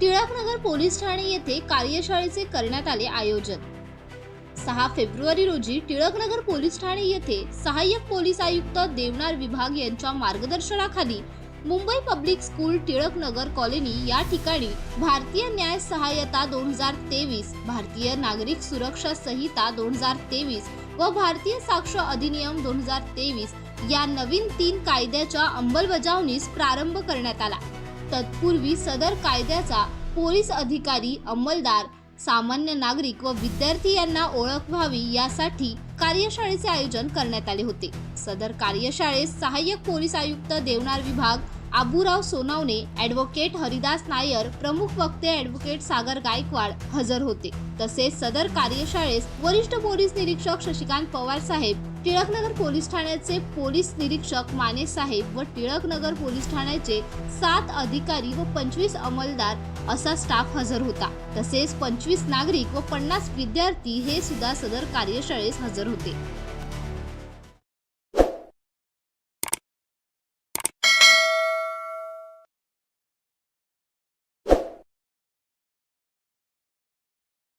Tilaknagar police Thane येथे कार्यशाळेचे करण्यात आले आयोजन. सहा फेब्रुवारी रोजी टिळकनगर पोलीस ठाणे येथे सहाय्यक पोलीस आयुक्त देवनार विभाग यांच्या मार्गदर्शनाखाली Mumbai public school Tilaknagar colony या ठिकाणी भारतीय न्याय सहाय्यता दोन हजार तेवीस भारतीय नागरिक सुरक्षा संहिता दोन हजार तेवीस व भारतीय साक्ष अधिनियम दोन हजार तेवीस या नवीन तीन कायद्याच्या अंमलबजावणीस प्रारंभ करण्यात आला. तत्पूर्वी सदर कायद्याचा पोलीस अधिकारी अंमलदार सामान्य नागरिक व विद्यार्थी यांना ओळख व्हावी यासाठी कार्यशाळेचे आयोजन करण्यात आले होते. सदर कार्यशाळेस सहाय्यक पोलीस आयुक्त देवनार विभाग आबूराव सोनावणे ॲडव्होकेट हरिदास नायर प्रमुख वक्ते ॲडव्होकेट सागर गायकवाड हजर होते. तसेच सदर कार्यशाळेस वरिष्ठ पोलीस निरीक्षक शशिकांत पवार साहेब टिळकनगर पोलीस ठाण्याचे पोलीस निरीक्षक माने साहेब व टिळकनगर पोलीस ठाण्याचे सात अधिकारी व पंचवीस अंमलदार असा स्टाफ हजर होता. तसेच पंचवीस नागरिक व पन्नास विद्यार्थी हे सुद्धा सदर कार्यशाळेस हजर होते.